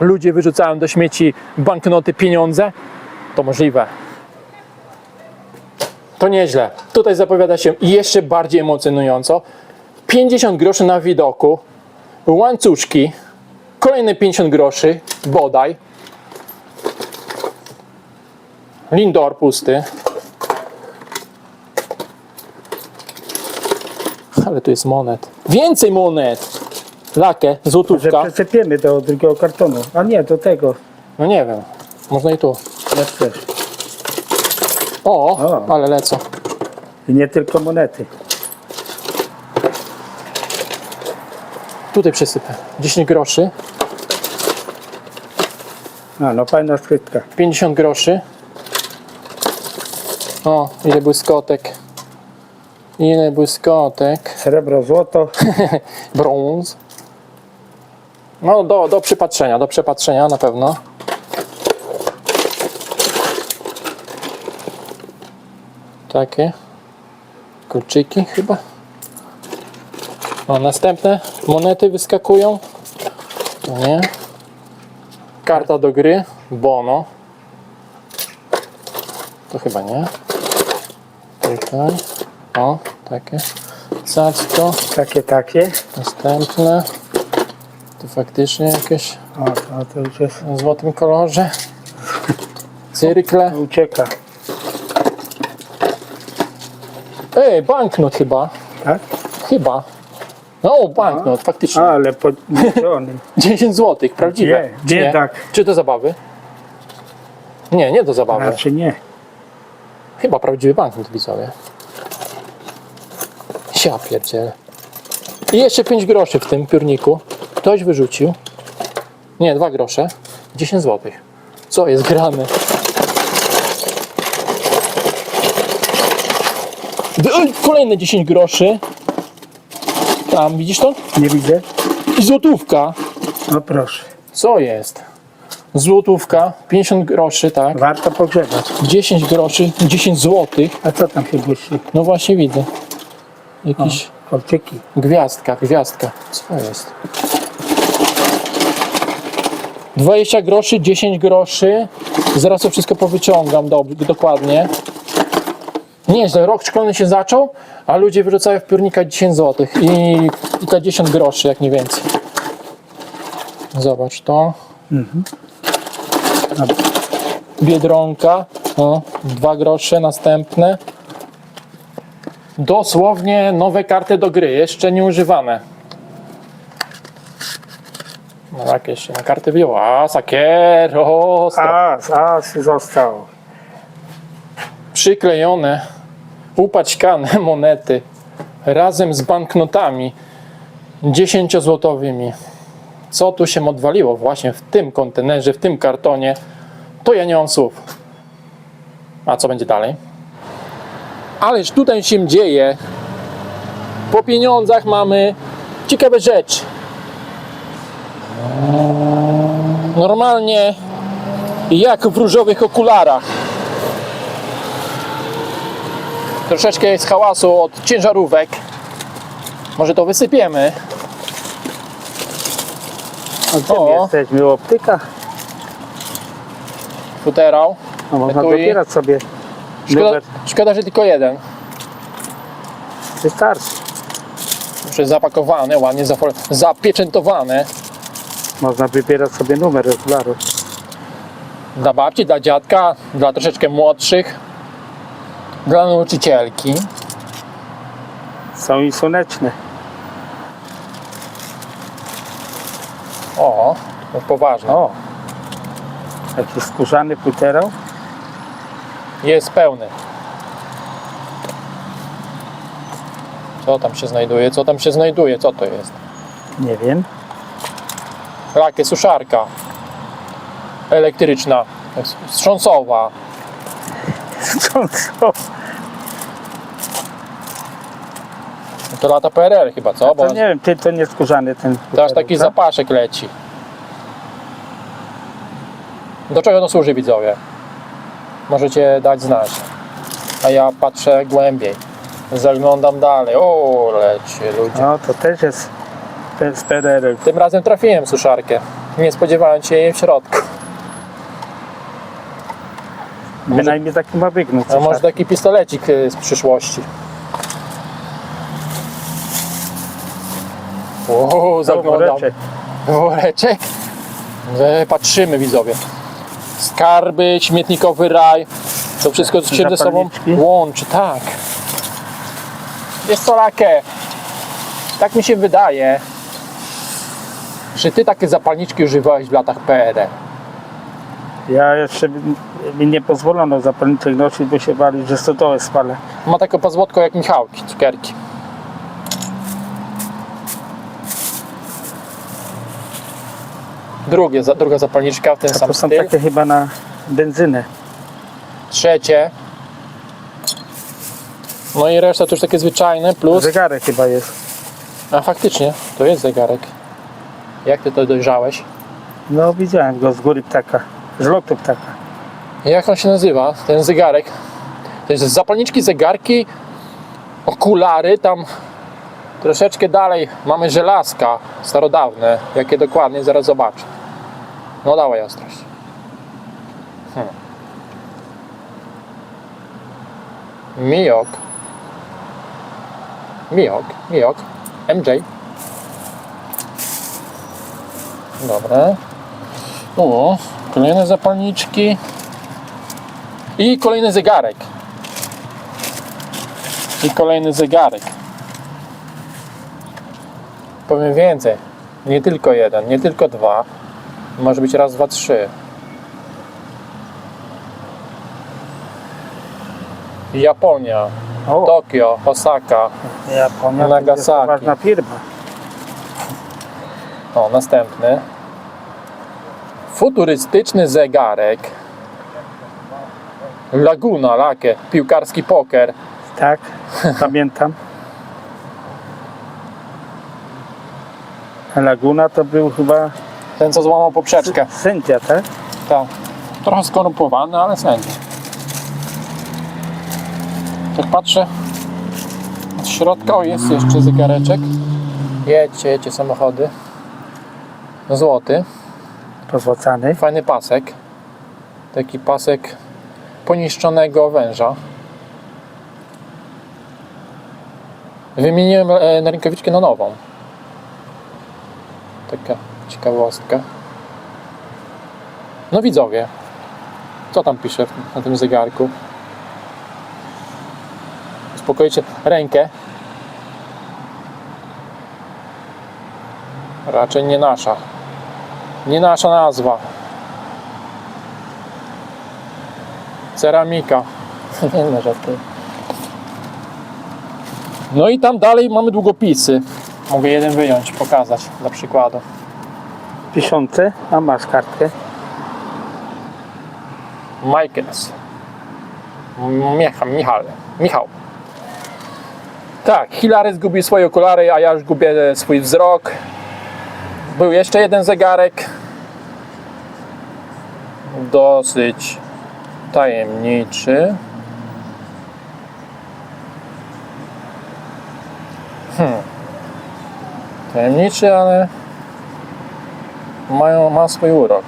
ludzie wyrzucają do śmieci banknoty, pieniądze? To możliwe. To nieźle. Tutaj zapowiada się jeszcze bardziej emocjonująco. 50 groszy na widoku, łańcuszki, kolejne 50 groszy, bodaj. Lindor pusty. Ale tu jest monet. Więcej monet! Lakę, Że złotówka. przyczepiemy do drugiego kartonu. A nie, do tego. No nie wiem. Można i tu. Jak chcesz. O, O. ale lecą. I nie tylko monety. Tutaj przesypę. 10 groszy, A, no fajna skrytka. 50 groszy. O, ile błyskotek. Ile błyskotek. Srebro, złoto. Brąz. No, do, do przypatrzenia, do przepatrzenia na pewno. Takie. Kolczyki chyba. O, następne monety wyskakują. Nie. Karta do gry. Bono. To chyba nie. Tutaj. O, takie. Cacko. Takie, takie. Następne. Faktycznie jakieś O, to, to już jest. w złotym kolorze. Cyrkle. Ucieka. Ej, banknot chyba. Tak? Chyba. No, banknot, faktycznie. Ale podniesiony. 10 zł, prawdziwe. Nie, Czy biedak. Czy do zabawy? Nie, nie do zabawy. Raczej nie. Chyba prawdziwy banknot widzowie. Ja pierdzielę. I jeszcze 5 groszy w tym piórniku. Ktoś wyrzucił. Nie, 2 grosze. 10 zł. Co jest grane? Kolejne 10 groszy. Tam, widzisz to? Nie widzę. I złotówka. No proszę. Co jest? Złotówka, 50 groszy, tak? Warto pogrzebać. 10 groszy, 10 złotych. A co tam się błyszczy? No właśnie widzę. Jakiś Kolczyki. gwiazdka, gwiazdka. Co jest? 20 groszy, 10 groszy. Zaraz to wszystko powyciągam do, dokładnie. Nieźle, rok szkolny się zaczął, a ludzie wyrzucają w piórnika 10 zł i, i te 10 groszy, jak nie więcej. Zobacz to. Dobra. Biedronka, o, 2 grosze, następne. Dosłownie nowe karty do gry, jeszcze nie używane. No jakieś na karty wzięło. A, sakiero, As, as został. przyklejone, upaćkane monety razem z banknotami 10-złotowymi. Co tu się odwaliło właśnie w tym kontenerze, w tym kartonie, to ja nie mam słów. A co będzie dalej? Ależ tutaj się dzieje. Po pieniądzach mamy ciekawe rzeczy. Normalnie jak w różowych okularach. Troszeczkę jest hałasu od ciężarówek. Może to wysypiemy. A gdzie O. my jesteśmy? Optyka? Futerał. No można Etui. dobierać sobie. Szkoda, Numer szkoda, że tylko jeden. wystarczy. Już jest zapakowany, ładnie zafol- zapieczętowany. Można wybierać sobie numer okularów. Dla babci, dla dziadka, dla troszeczkę młodszych. Dla nauczycielki. Są i słoneczne. O, to poważne. O! Taki skórzany puterał. Jest pełny. Co tam się znajduje? Co tam się znajduje? Co to jest? Nie wiem. Lakie, suszarka elektryczna, wstrząsowa. Co, co? To lata PRL chyba, co? Bo To nie wiem, ty to nie skórzany ten to aż taki co? zapaszek leci. Do czego to służy widzowie? Możecie dać znać. A ja patrzę głębiej. Zaglądam dalej. O, leci ludzie. No to też jest Tym razem trafiłem suszarkę. Nie spodziewałem się jej w środku. Bynajmniej taki ma wygnąć. A może taki pistolecik y, z przyszłości. O, zaglądam. woreczek. E, Patrzymy widzowie. Skarby, śmietnikowy raj. To wszystko się ze sobą łączy, tak. Jest to lakę. Tak mi się wydaje, że ty takie zapalniczki używałeś w latach PRL. Ja jeszcze mi- nie pozwolono zapalniczek nosić, bo się bali, że stodołę spalę. Ma takie pozłotko jak Michałki, cukierki. Drugie, za, druga zapalniczka w ten A sam to są styl. takie chyba na benzynę. Trzecie. No i reszta to już takie zwyczajne, plus... Zegarek chyba jest. A faktycznie, to jest zegarek. Jak ty to dojrzałeś? No widziałem go z góry ptaka. Z lotu ptaka. Jak on się nazywa, ten zegarek? To jest zapalniczki, zegarki, okulary, tam troszeczkę dalej mamy żelazka starodawne. Jakie dokładnie, zaraz zobaczę. No dawaj ostrość. Hmm. Mijok. Mijok, Mijok. MJ. Dobra. O, kolejne zapalniczki. I kolejny zegarek. I kolejny zegarek. Powiem więcej. Nie tylko jeden, nie tylko dwa. Może być raz, dwa, trzy. Japonia, O, Tokio, Osaka. Japonia to Nagasaki. jest poważna firma. O, następny. Futurystyczny zegarek. Laguna, lakie, piłkarski poker. Tak, pamiętam. Laguna to był chyba Ten, co złamał poprzeczkę. sędzia, tak? Tak. Trochę skorumpowany, ale sędzia. Tak patrzę od środka. O, jest jeszcze zegareczek. Jedźcie, jedźcie samochody. Złoty. Pozłacany. Fajny pasek. Taki pasek poniszczonego węża. Wymieniłem e, na rękawiczkę na nową. Taka ciekawostka. No widzowie, co tam pisze na tym zegarku? Uspokoicie rękę. Raczej nie nasza. Nie nasza nazwa. Ceramika. Nie no, żartuję. No i tam dalej mamy długopisy. Mogę jeden wyjąć, pokazać dla przykładu. Piszące, a masz kartkę. Michaels. Michał, Michał. Michał. Tak, Hilary zgubił swoje okulary, a ja już gubię swój wzrok. Był jeszcze jeden zegarek. Dosyć tajemniczy. Hmm. Tajemniczy, ale mają, ma swój urok.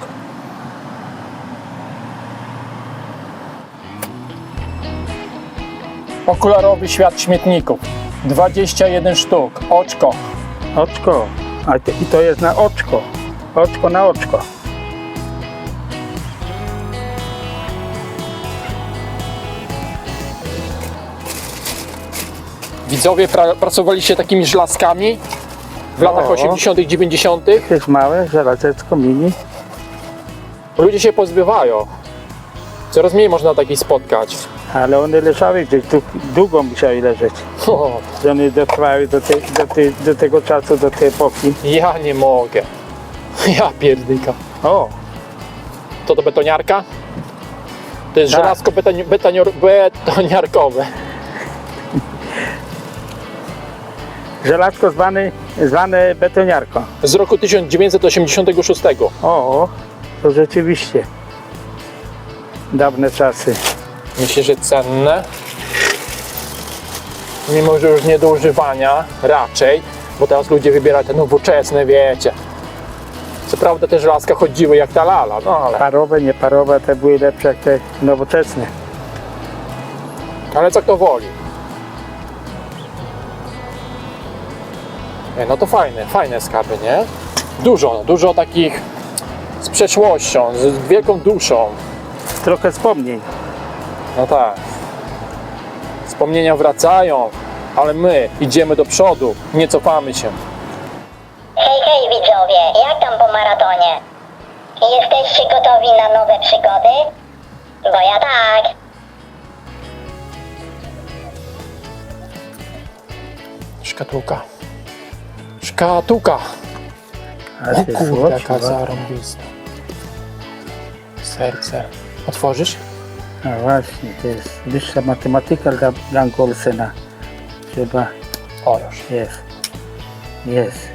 Okularowy świat śmietników. 21 sztuk. Oczko. Oczko. I to jest na oczko. Oczko na oczko. Widzowie pra pracowaliście takimi żelazkami w latach O. 80., 90. To jest małe żelazeczko mini. Ludzie się pozbywają. Coraz mniej można takich spotkać. Ale one leżały gdzieś, dłu- długo musiały leżeć. O, Że one dotrwały do, tej, do, tej, do tego czasu, do tej epoki. ja nie mogę. Ja pierdyka. O, To to betoniarka? To jest Tak. żelazko betoni betonior betoniarkowe. żelazko zwane, zwane betoniarką. Z roku 1986. O, to rzeczywiście. Dawne czasy. Myślę, że cenne. Mimo, że już nie do używania, raczej, bo teraz ludzie wybierają te nowoczesne, wiecie. Co prawda te żelazka chodziły jak ta lala, no ale, Parowe, nieparowe, te były lepsze jak te nowoczesne. ale co kto woli. No to fajne, fajne skarby, nie? Dużo, dużo takich z przeszłością, z wielką duszą. Trochę wspomnień. No tak. Wspomnienia wracają, ale my idziemy do przodu, nie cofamy się. Hej, hej widzowie, jak tam po maratonie? Jesteście gotowi na nowe przygody? Bo ja tak. Szkatułka. Szkatułka. O kurde, jaka złot. zarąbista. Serce. Otworzysz? A właśnie, to jest wyższa matematyka dla, dla Golsena. Chyba O już. jest. Jest.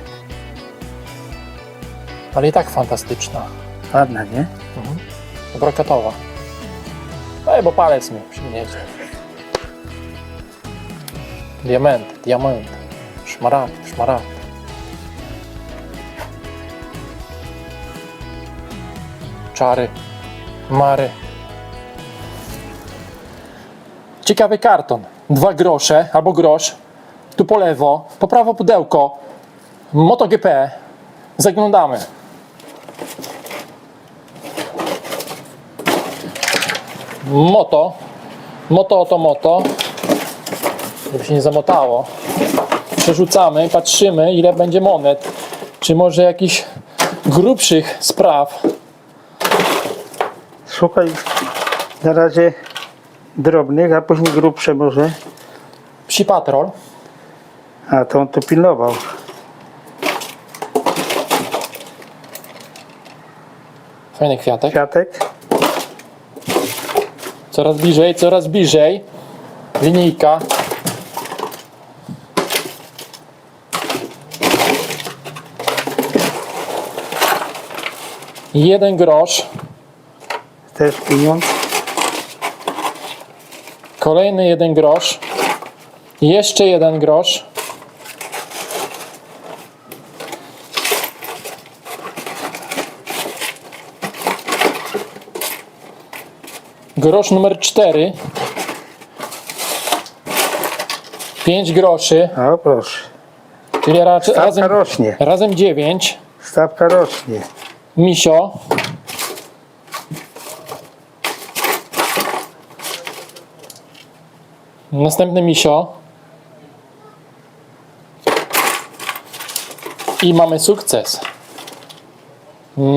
Ale i tak fantastyczna. Ładna, nie? Brokatowa. Ej, bo palec mi przygniecie. Diament, diament. Szmaragd, szmaragd. Czary, mary. Ciekawy karton. Dwa grosze albo grosz. Tu po lewo, po prawo pudełko. MotoGP. Zaglądamy. moto. Moto to moto. Żeby się nie zamotało. Przerzucamy, patrzymy ile będzie monet. Czy może jakichś grubszych spraw. Szukaj na razie drobnych, a później grubsze może. Psi patrol. A to on tu pilnował. Fajny kwiatek. Kwiatek. Coraz bliżej, coraz bliżej. Linijka. Jeden grosz. Też pieniądz. Kolejny jeden grosz. Jeszcze jeden grosz. Grosz numer 4. 5 groszy, O proszę. czyli raczej Stawka razem, rośnie. razem 9. Stawka rośnie. Misio. Następny misio. I mamy sukces.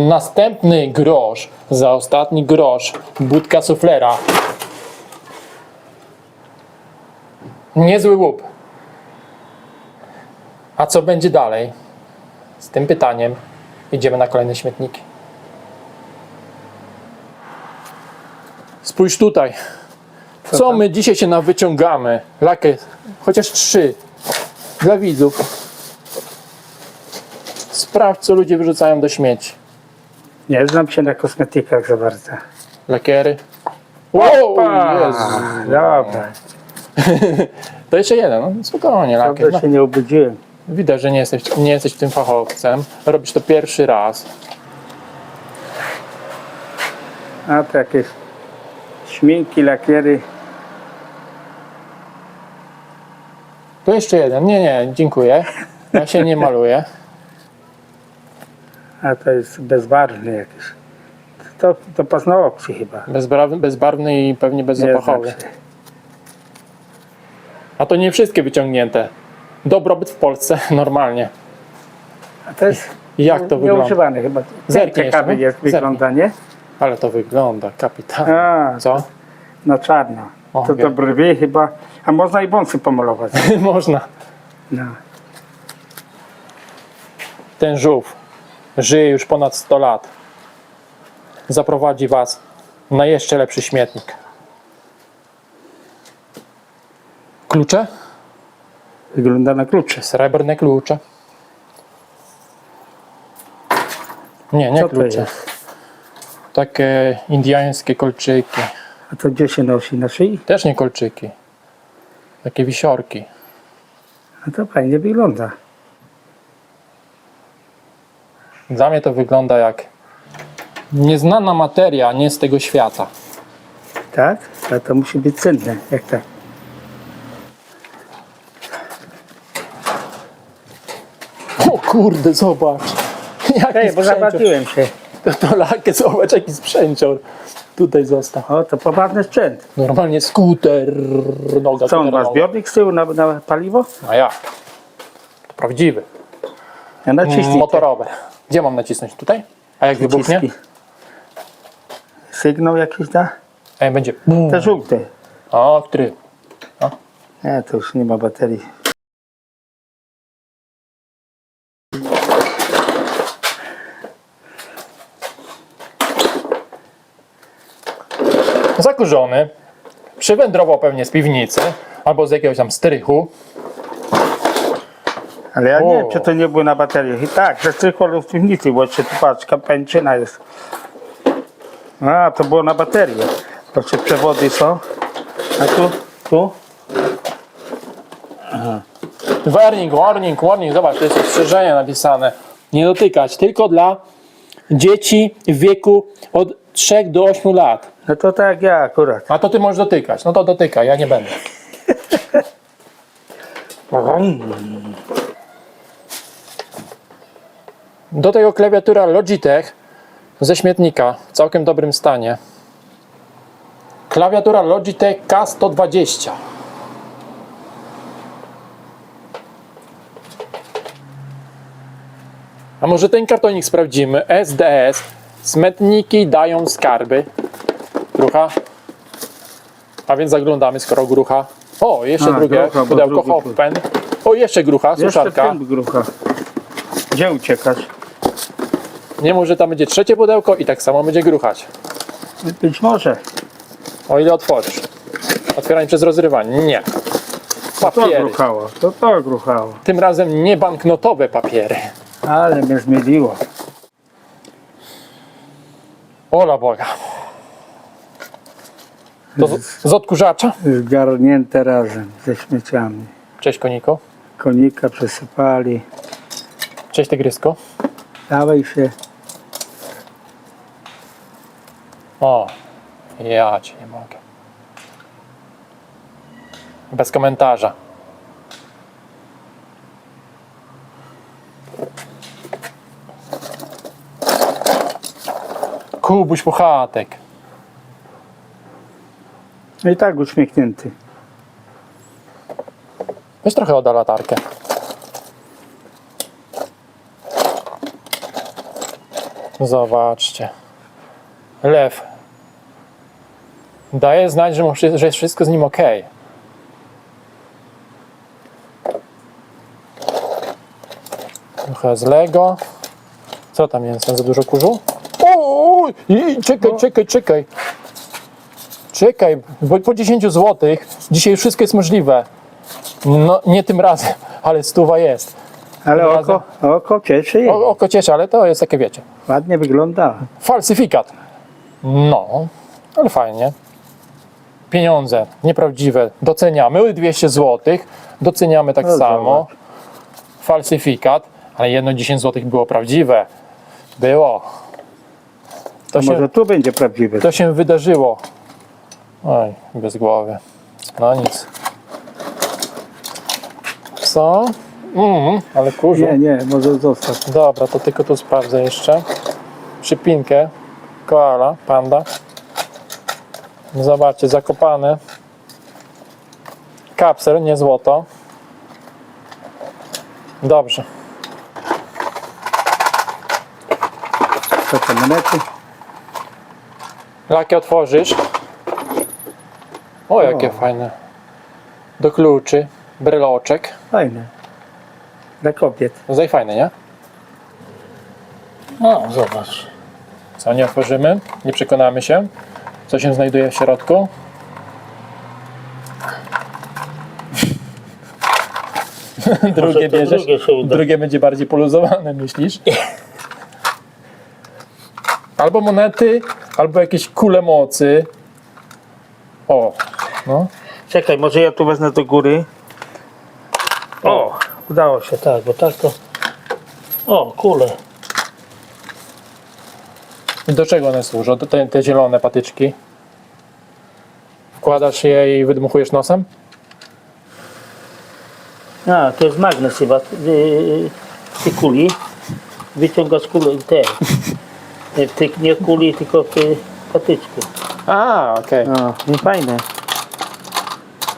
Następny grosz, za ostatni grosz, budka suflera. Niezły łup. A co będzie dalej? Z tym pytaniem idziemy na kolejne śmietniki. Spójrz tutaj. Co my dzisiaj się nawyciągamy? Lakę, chociaż trzy. Dla widzów. Sprawdź, co ludzie wyrzucają do śmieci. Nie znam się na kosmetykach za bardzo. Lakiery. Wow, Jezu. Dobra, To jeszcze jeden, no, spokojnie, lakier. dobrze No, się nie obudziłem. widać, że nie jesteś, nie jesteś tym fachowcem. Robisz to pierwszy raz. A to jakieś śminki, lakiery. To jeszcze jeden. Nie, nie, dziękuję. Ja się nie maluję. A to jest bezbarwny jakiś. To, to paznokcie chyba. Bezbarwny, bezbarwny i pewnie Nie bezzapachowy. się. A to nie wszystkie wyciągnięte. Dobrobyt w Polsce normalnie. A to jest Jak to wygląda? nieużywany chyba. Zerknij Ciekawy jeszcze, no. wygląda, nie? Ale to wygląda kapitalnie. A, Co? no czarno. O, To do brwi chyba. A można i wąsy pomalować. Można. No. Ten żółw żyje już ponad 100 lat. Zaprowadzi Was na jeszcze lepszy śmietnik. Klucze? Wygląda na klucze. Srebrne klucze. Nie, nie Co klucze. Takie indiańskie kolczyki. A to gdzie się nosi? Na szyi? Też nie kolczyki. Takie wisiorki. No to fajnie wygląda. Dla mnie to wygląda jak nieznana materia, nie z tego świata. Tak? A to musi być cenne, jak tak. O kurde, zobacz. Jaki Ej, bo sprzęcior. zabawiłem się. To, to lakę, zobacz jaki sprzęcior tutaj został. O, to poważny sprzęt. Normalnie skuter, noga Co on ma, skuterowa. zbiornik z tyłu na, na paliwo? A jak? To prawdziwy. Ja naciśnij. Motorowe. Gdzie mam nacisnąć? Tutaj? A jak te wybuchnie? przyciski. Sygnał jakiś da? Jak będzie... Te żółte. O, który? Nie, to już nie ma baterii. Zakurzony. Przywędrował pewnie z piwnicy. Albo z jakiegoś tam strychu. Ale ja nie wiem, czy to nie było na bateriach. I tak, że tylko w piwnicy, bo jeszcze tu patrz, pęczyna jest. A, to było na baterię. Proszę, przewody są. A tu, tu? Warning, warning, warning. Zobacz, to jest ostrzeżenie napisane. Nie dotykać. Tylko dla dzieci w wieku od 3 do 8 lat. No to tak jak ja akurat. A to ty możesz dotykać. No to dotykaj, ja nie będę. Do tego klawiatura Logitech ze śmietnika w całkiem dobrym stanie. Klawiatura Logitech K120. A może ten kartonik sprawdzimy? SDS. Smetniki dają skarby. Grucha. A więc zaglądamy, skoro grucha. O, jeszcze A, drugie grucha, bo pudełko drugi. Hoppen. O, jeszcze grucha, Jeszcze suszarka. tym grucha. Gdzie uciekać? Nie może tam będzie trzecie pudełko i tak samo będzie gruchać. Być może. O ile otworzysz. Otwieranie przez rozrywanie. Nie. To Papiery. gruchało. To to gruchało. Tym razem nie banknotowe papiery. Ale mnie zmieliło. Ola Boga. To z, z odkurzacza? Zgarnięte razem ze śmieciami. Cześć koniko. Konika przesypali. Cześć tygrysko. Dawaj się. O, ja cię nie mogę. Bez komentarza. Kubuś Puchatek. No i tak uśmiechnięty. Weź trochę oda latarkę. Zobaczcie. Lew. Daje znać, że, mu że jest wszystko z nim ok. Trochę z Lego. Co tam jest? Za dużo kurzu? O, i, czekaj, czekaj, czekaj. Czekaj, bo po 10 zł dzisiaj wszystko jest możliwe. No, nie tym razem, ale stuwa jest. Ale Tym oko, oko cieszy jej. O, oko cieszy, ale to jest takie, wiecie, Ładnie wygląda. falsyfikat. No, ale fajnie. Pieniądze nieprawdziwe doceniamy, 200 zł, doceniamy tak No, samo. Falsyfikat, ale jedno 10 zł było prawdziwe. Było. To się, może tu będzie prawdziwe. to się wydarzyło. Oj, bez głowy. No nic. Co? Mhm, ale kurzu. Nie, nie, może zostać. Dobra, to tylko tu sprawdzę jeszcze. Przypinkę. Koala, panda. Zobaczcie, zakopane. Kapsel, nie złoto. Dobrze. Co te monety? Lakie otworzysz. O, jakie O. fajne. Do kluczy. Bryloczek. Fajne. Dla kobiet. Zaj fajne, nie? No, zobacz. Co, nie otworzymy? Nie przekonamy się, co się znajduje w środku. drugie to bierzesz, drugie się uda. drugie będzie bardziej poluzowane, myślisz? Albo monety, albo jakieś kule mocy. O, no. Czekaj, może ja tu wezmę do góry. O, udało się, tak, bo tak to... O, kule. I do czego one służą? Do te, te zielone patyczki? Wkładasz je i wydmuchujesz nosem? A, to jest magnes chyba. Yy, w tej kuli. Wyciągasz kulę te. Nie, w tej, nie kuli, tylko w tej patyczku. A, okej. No, nie fajne.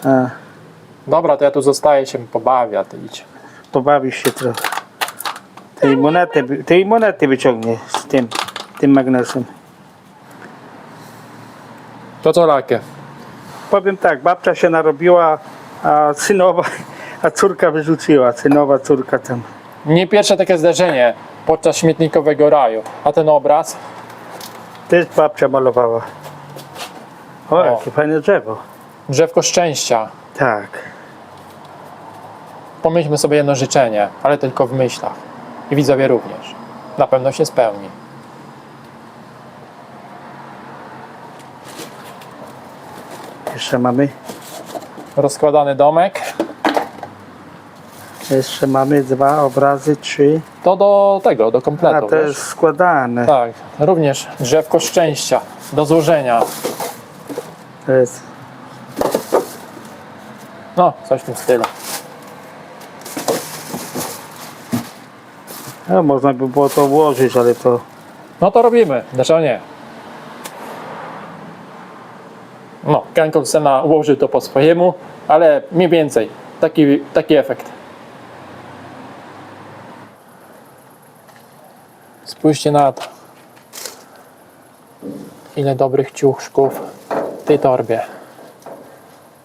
A, Dobra, to ja tu zostaję się pobawię, a ty idź. pobawisz się trochę. Tej monety, wy- tej monety wyciągnie z tym, tym magnesem. To co lakie? Powiem tak, babcia się narobiła, a synowa, a córka wyrzuciła. Synowa córka tam. Nie pierwsze takie zdarzenie podczas śmietnikowego raju. A ten obraz? Też babcia malowała. O, O. jakie fajne drzewo. Drzewko szczęścia. Tak. Pomyślmy sobie jedno życzenie, ale tylko w myślach. I widzowie również. Na pewno się spełni. Jeszcze mamy, Rozkładany domek. Jeszcze mamy dwa obrazy, trzy. To do tego, do A kompletu. to wiesz? jest składane. Tak, również drzewko szczęścia do złożenia. To jest No, coś w tym stylu. No, można by było to ułożyć, ale to No to robimy, dlaczego nie? No, Cancun Sena ułożył to po swojemu, ale mniej więcej taki, taki efekt. Spójrzcie na to. Ile dobrych ciuszków w tej torbie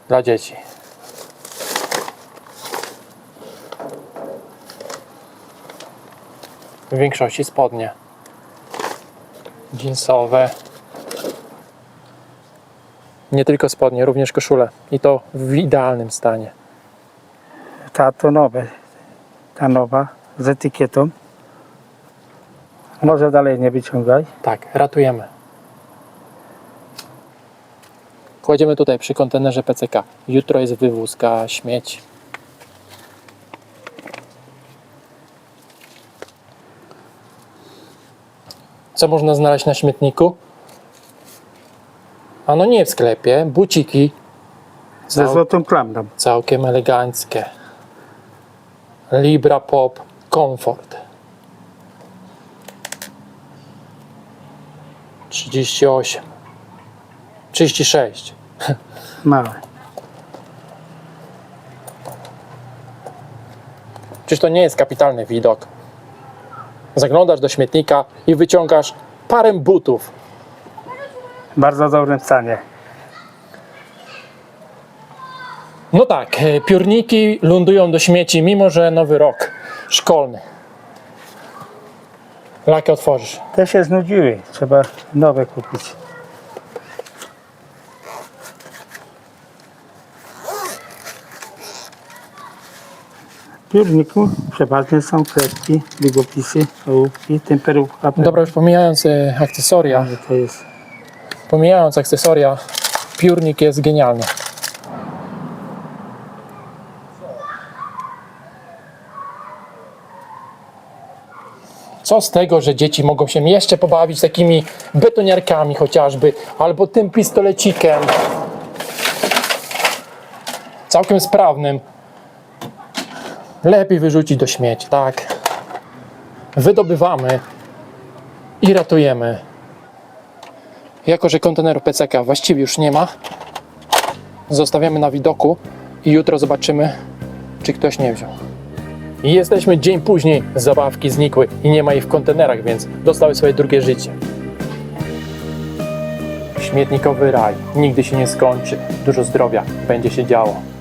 dla dzieci. W większości spodnie jeansowe. Nie tylko spodnie, również koszule. I to w idealnym stanie. ta to nowe. Ta nowa z etykietą. Może dalej nie wyciągaj. Tak, ratujemy. Kładziemy tutaj przy kontenerze PCK. Jutro jest wywózka śmieci. Co można znaleźć na śmietniku? A no nie w sklepie, buciki Ze Cał- złotą klamrą. całkiem eleganckie. Libra Pop Comfort. 38. 36. Małe. Czyż to nie jest kapitalny widok? Zaglądasz do śmietnika i wyciągasz parę butów. W bardzo dobrym stanie. No tak, e, piórniki lądują do śmieci, mimo że nowy rok szkolny. Lakę otworzysz. Te się znudziły. Trzeba nowe kupić. W piórniku przeważnie są kredki, długopisy, ołówki, temperówka. Dobra, już pomijając e, akcesoria, to jest pomijając akcesoria, piórnik jest genialny. Co z tego, że dzieci mogą się jeszcze pobawić takimi betoniarkami chociażby, albo tym pistolecikiem. Całkiem sprawnym. Lepiej wyrzucić do śmieci, tak. Wydobywamy i ratujemy. Jako, że konteneru PCK właściwie już nie ma, zostawiamy na widoku i jutro zobaczymy, czy ktoś nie wziął. I jesteśmy dzień później, zabawki znikły i nie ma ich w kontenerach, więc dostały swoje drugie życie. Śmietnikowy raj nigdy się nie skończy. Dużo zdrowia będzie się działo.